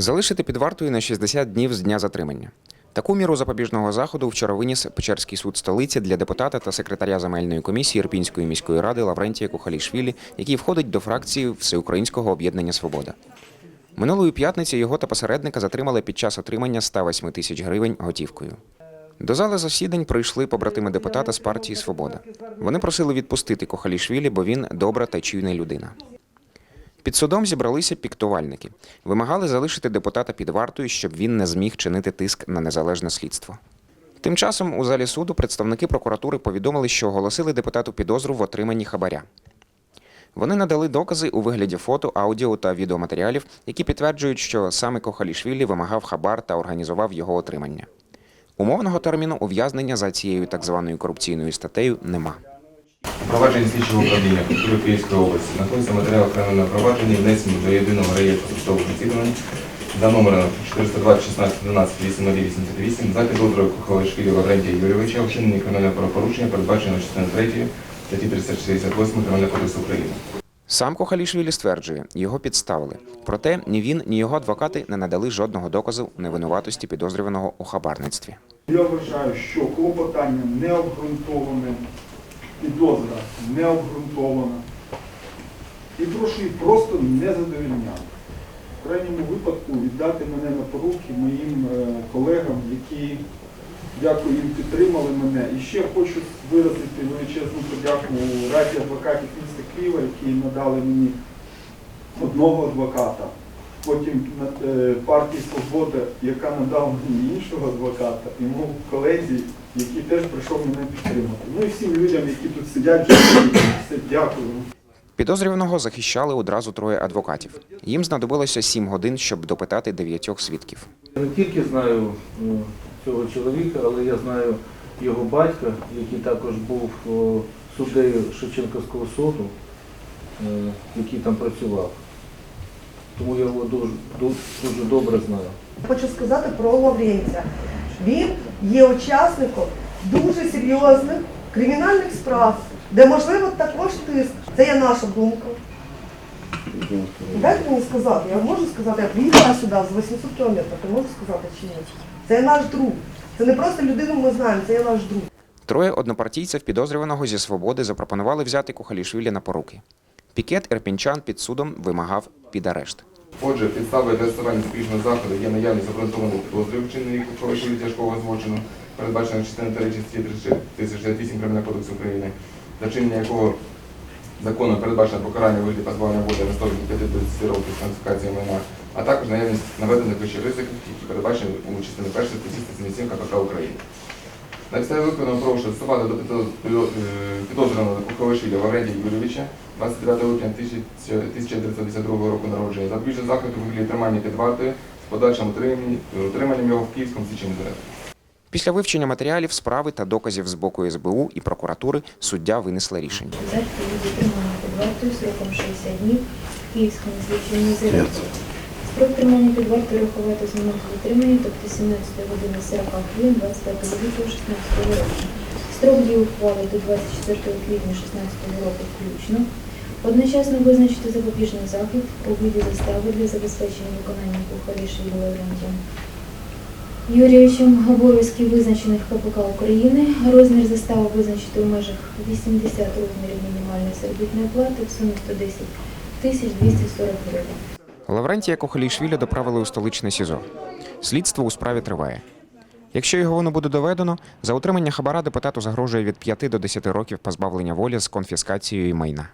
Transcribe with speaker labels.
Speaker 1: Залишити під вартою на 60 днів з дня затримання. Таку міру запобіжного заходу вчора виніс Печерський суд столиці для депутата та секретаря земельної комісії Ірпінської міської ради Лаврентія Кухалішвілі, який входить до фракції Всеукраїнського об'єднання Свобода. Минулої п'ятниці його та посередника затримали під час отримання 108 тисяч гривень готівкою. До зали засідань прийшли побратими депутата з партії Свобода. Вони просили відпустити Кохалішвілі, бо він добра та чуйна людина. Під судом зібралися піктувальники. Вимагали залишити депутата під вартою, щоб він не зміг чинити тиск на незалежне слідство. Тим часом у залі суду представники прокуратури повідомили, що оголосили депутату підозру в отриманні хабаря. Вони надали докази у вигляді фото, аудіо та відеоматеріалів, які підтверджують, що саме Кохалішвілі вимагав хабар та організував його отримання. Умовного терміну ув'язнення за цією так званою корупційною статтею нема.
Speaker 2: Провадження слідчого управління культури Київської області знаходиться матеріал кримінального провадження, внесені до єдиного реєстру судових розслідувань за номером 420 16 12 88 за підозрою Кухалишвілі Лаврентія Юрійовича у вчиненні кримінального правопорушення, передбаченого частиною 3 статті 368 Кримінального кодексу України.
Speaker 1: Сам Кохалішвілі стверджує, його підставили. Проте ні він, ні його адвокати не надали жодного доказу невинуватості підозрюваного у хабарництві.
Speaker 3: Я вважаю, що клопотання не обґрунтоване, підозра не обґрунтована. І прошу їх просто не задовільняти. В крайньому випадку віддати мене на поруки моїм е, колегам, які, дякую, їм підтримали мене. І ще хочу виразити величезну подяку Раді адвокатів міста Києва, які надали мені одного адвоката. Потім е, партії Свобода, яка надала мені іншого адвоката, і мов колезі, який теж прийшов мене підтримати. Ну і всім людям, які тут сидять, все дякую.
Speaker 1: Підозрюваного захищали одразу троє адвокатів. Їм знадобилося сім годин, щоб допитати дев'ятьох свідків.
Speaker 4: Я не тільки знаю е, цього чоловіка, але я знаю його батька, який також був суддею Шевченківського суду, е, який там працював. Тому я його дуже, дуже, добре знаю.
Speaker 5: Хочу сказати про Лаврентія. Він є учасником дуже серйозних кримінальних справ, де можливо також тиск. Це є наша думка. Дайте мені сказати, я можу сказати, я приїхала сюди з 800 кілометрів, я можу сказати чи ні. Це наш друг. Це не просто людину ми знаємо, це є наш друг.
Speaker 1: Троє однопартійців підозрюваного зі свободи запропонували взяти Кухалішвілі на поруки. Пікет ірпінчан під судом вимагав під арешт.
Speaker 2: Отже, підставою для застосування запобіжного заходу є наявність обґрунтованих підозрів вчинення Кухалишвілі тяжкого злочину, передбаченого частиною 3 статті 368 Кримінального кодексу України, за вчинення якого законом передбачено покарання у вигляді позбавлення волі на стороні 5 до 10 років конфіскації майна, а також наявність наведених вище ризиків, які передбачені у частині 1 статті 177 КПК України. На підставі виконаного прошу застосувати до е, підозрюваного Куховишвіля Лаврентія Юрійовича 29 липня 1952 року народження запобіжний захід у вигляді тримання під вартою з подальшим утриманням, його в Київському слідчому ізоляторі.
Speaker 1: Після вивчення матеріалів справи та доказів з боку СБУ і прокуратури суддя винесла рішення.
Speaker 6: Захід тримання під вартою сроком 60 днів в Київському слідчому ізоляторі. Строк тримання під вартою рахувати з моменту затримання, тобто 17 години 40 хвилин 25 лютого 16 року. Строк дії ухвали до 24 квітня 16 року включно. Одночасно визначити запобіжний захід у виді застави для забезпечення виконання Кухарішеві Лаврентієм. Юрійовичем обов'язків визначених КПК України. Розмір застави визначити у межах 80 розмірів мінімальної заробітної плати в сумі 110 тисяч 240 гривень.
Speaker 1: Лаврентія Кохалішвілі доправили у столичне СІЗО. Слідство у справі триває. Якщо його воно буде доведено, за утримання хабара депутату загрожує від 5 до 10 років позбавлення волі з конфіскацією майна.